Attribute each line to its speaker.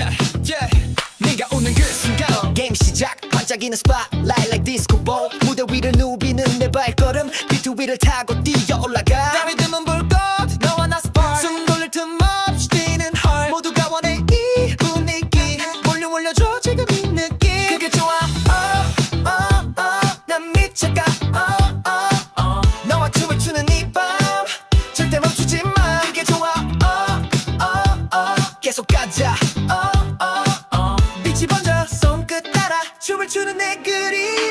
Speaker 1: yeah. 네가 오는 그 순간 게임 시작. 반짝이는 spotlight like disco ball. 무대 위를 누비는 내 발걸음. 비트 위를 타고 뛰어 올라가. 땀이 드문 불꽃 너와 나 spark. 숨 돌릴 틈 없이 뛰는 헐 모두가 원해 이 분위기. 볼륨 올려줘 지금 이 느낌. 그게 좋아. oh oh oh 난 미쳐가. 춤을 추는 내 그림.